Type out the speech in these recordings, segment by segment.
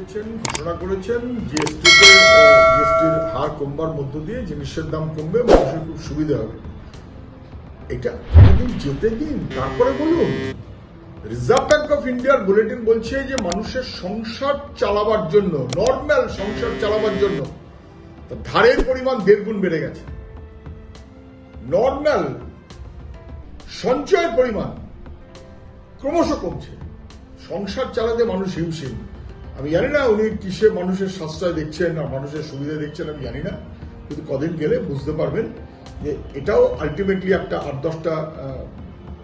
দিয়েছেন ঘোষণা করেছেন জিএসটিতে জিএসটির হার কমবার মধ্য দিয়ে জিনিসের দাম কমবে, মানুষের খুব সুবিধা হবে। এটা কতদিন যেতে দিন? তারপরে বলুন রিজার্ভ ব্যাংক অফ ইন্ডিয়ার বুলেটিন বলছে যে মানুষের সংসার চালাবার জন্য নর্মাল সংসার চালাবার জন্য ধারের পরিমাণ দেড় গুণ বেড়ে গেছে। নর্মাল সঞ্চয়ের পরিমাণ ক্রমশ কমছে। সংসার চালাতে মানুষ হিমশিম। আমি জানি না উনি কিসে মানুষের সাশ্রয় দেখছেন আর মানুষের সুবিধা দেখছেন, আমি জানি না। কিন্তু কদিন গেলে বুঝতে পারবেন যে এটাও আলটিমেটলি একটা আট দশটা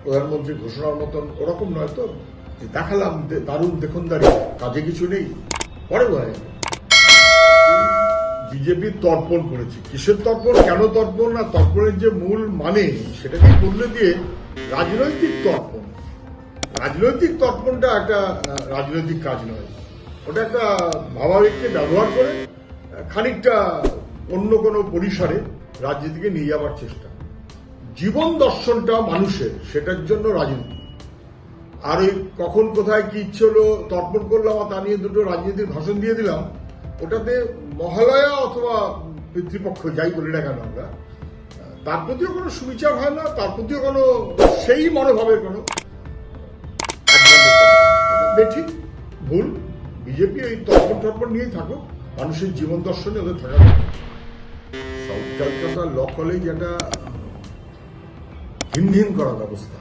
প্রধানমন্ত্রী ঘোষণার মতন ওরকম নয় তো। যে দেখালাম দারুণ দেখুন দাঁড়িয়ে কাজে কিছু নেই। পরে বোঝা যাবে। বিজেপি তর্পণ করেছে। কিসের তর্পণ? কেন তর্পণ? না, তর্পণের যে মূল মানে সেটাকে বদলে দিয়ে রাজনৈতিক তর্পণ। রাজনৈতিক তর্পণটা একটা রাজনৈতিক কাজ নয়। ওটা একটা ভাবাবেগকে ব্যবহার করে খানিকটা অন্য কোনো পরিসরে রাজনীতিকে নিয়ে যাওয়ার চেষ্টা। জীবন দর্শনটা মানুষের, সেটার জন্য রাজনীতি। আর ওই কখন কোথায় কি ইচ্ছে হলো তর্পণ করলাম আর তা নিয়ে দুটো রাজনীতির ভাষণ দিয়ে দিলাম, ওটাতে মহালয়া অথবা পিতৃপক্ষ যাই বলি না কেন আমরা, তার প্রতিও কোনো সুবিচার হয় না, তার প্রতিও কোনো সেই মনোভাবের কোনো বেঠিক, ভুল। বিজেপি এই তর্পণ টর্পণ নিয়েই থাকুক, মানুষের জীবন দর্শনে ওদের থাকা সাউথ ক্যালকাটা ল কলেজ একটা হিমহিম করা ব্যবস্থা।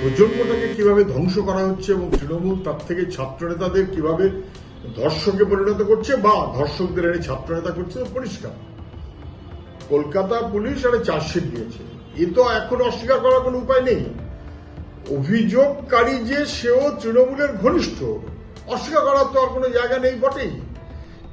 প্রজন্মটাকে কীভাবে ধ্বংস করা হচ্ছে এবং তৃণমূল তার থেকে ছাত্র নেতাদের কীভাবে ধর্ষকে পরিণত করছে বা ধর্ষকদের এনে ছাত্র নেতা করছে পরিষ্কার। কলকাতা পুলিশ একটা চার্জশিট দিয়েছে। এ তো এখন অস্বীকার করার কোনো উপায় নেই। অভিযোগকারী যে সেও তৃণমূলের ঘনিষ্ঠ। অস্বীকার করার তো আর কোনো জায়গা নেই বটেই।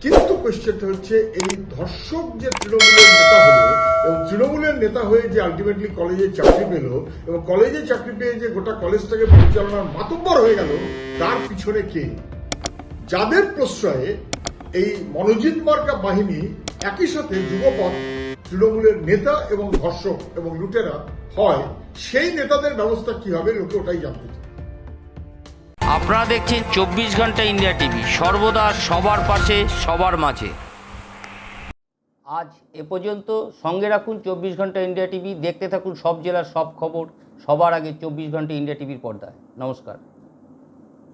কিন্তু কোয়েশ্চেনটা হচ্ছে, এই ধর্ষক যে তৃণমূলের নেতা হলো এবং তৃণমূলের নেতা হয়ে যে আলটিমেটলি কলেজে চাকরি পেল এবং কলেজে চাকরি পেয়ে যে গোটা কলেজটাকে পরিচালনার মাতব্বর হয়ে গেল, তার পিছনে কে? যাদের প্রশ্রয়ে এই মনোজিৎ মার্কা বাহিনী একই সাথে যুবপথ তৃণমূলের নেতা এবং ধর্ষক এবং লুটেরা হয়, সেই নেতাদের ব্যবস্থা কি হবে লোকে ওটাই জানতে চায়। আপনারা দেখছেন চব্বিশ ঘণ্টা ইন্ডিয়া টিভি, সর্বদা সবার পাশে, সবার মাঝে। আজ এ পর্যন্ত সঙ্গে রাখুন চব্বিশ ঘণ্টা ইন্ডিয়া টিভি, দেখতে থাকুন সব জেলার সব খবর, সবার আগে চব্বিশ ঘণ্টা ইন্ডিয়া টিভির পর্দায়। নমস্কার।